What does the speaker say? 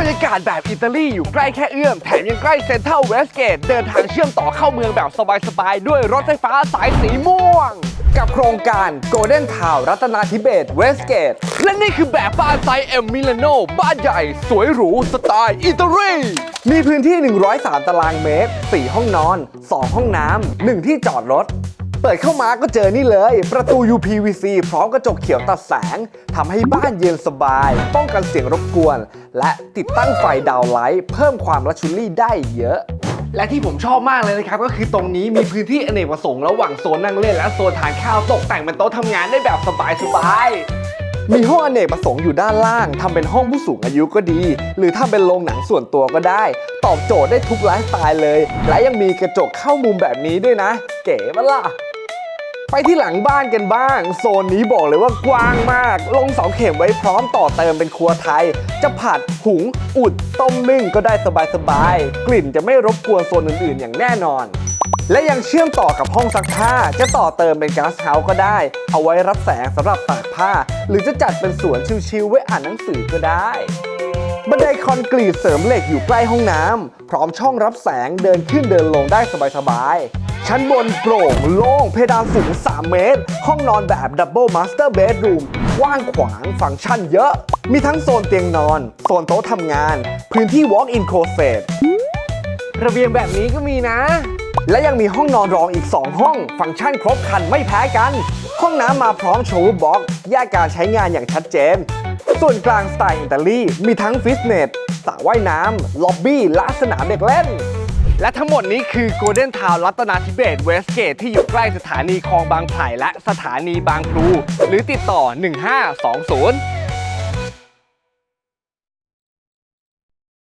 บรรยากาศแบบอิตาลีอยู่ใกล้แค่เอื้อม แถมยังใกล้เซ็นทรัลเวสเกต เดินทางเชื่อมต่อเข้าเมืองแบบสบายๆ ด้วยรถไฟฟ้าสายสีม่วง กับโครงการ Golden Town รัตนาธิเบศเวสเกต และนี่คือแบบบ้านไซเอ็มมิลานโนบ้านใหญ่ สวยหรู สไตล์อิตาลีมีพื้นที่ 103 ตารางเมตร 4 ห้องนอน 2 ห้องน้ำ 1 ที่จอดรถ เปิดเข้ามาก็เจอนี่เลย ประตู UPVC พร้อมกระจกเขียวตัดแสงทำให้บ้านเย็นสบาย ป้องกันเสียงรบกวน และติดตั้งไฟดาวไลท์เพิ่มความลักชูรี่ได้เยอะและที่ผมชอบมากเลยนะครับ ก็คือตรงนี้มีพื้นที่อเนกประสงค์ระหว่างโซนนั่งเล่นและโซนทานข้าวตกแต่งเป็นโต๊ะทำงานได้แบบสบายๆมีห้องอเนกประสงค์อยู่ด้านล่างทำเป็นห้องผู้สูงอายุก็ดี หรือทำเป็นโรงหนังส่วนตัวก็ได้ ตอบโจทย์ได้ทุกไลฟ์สไตล์เลย และยังมีกระจกเข้ามุมแบบนี้ด้วยนะ เก๋ปะล่ะ ไปที่หลังบ้านกันบ้าง โซนนี้บอกเลยว่ากว้างมาก ลงเสาเข็มไว้พร้อมต่อเติมเป็นครัวไทย จะผัดหุงอุดต้มนึ่งก็ได้สบายๆ กลิ่นจะไม่รบกวนโซนอื่นๆ อย่างแน่นอน และยังเชื่อมต่อกับห้องซักผ้า จะต่อเติมเป็นก๊าซเฮาส์ก็ได้ เอาไว้รับแสงสำหรับตากผ้า หรือจะจัดเป็นสวนชิลๆไว้อ่านหนังสือก็ได้บันไดคอนกรีตเสริมเหล็กอยู่ใกล้ห้องน้ำพร้อมช่องรับแสงเดินขึ้นเดินลงได้สบายๆ ชั้นบนโปร่งโล่งเพดานสูง 3 เมตร ห้องนอนแบบดับเบิลมาสเตอร์เบดรูมกว้างขวางฟังก์ชันเยอะ มีทั้งโซนเตียงนอน โซนโต๊ะทำงาน พื้นที่ Walk-in Closet ระเบียงแบบนี้ก็มีนะ และยังมีห้องนอนรองอีก 2 ห้อง ฟังก์ชันครบครันไม่แพ้กัน ห้องน้ำมาพร้อมโชว์บ็อกแยกการใช้งานอย่างชัดเจน ส่วนกลางสไตล์อิตาลีมีทั้งฟิตเนสสระว่ายน้ำล็อบบี้และสนามเด็กเล่น และทั้งหมดนี้คือโกลเด้นทาวน์รัตนาธิเบศเวสเกตที่อยู่ใกล้สถานีคลองบางไผ่และสถานีบางพลูหรือติดต่อ 1520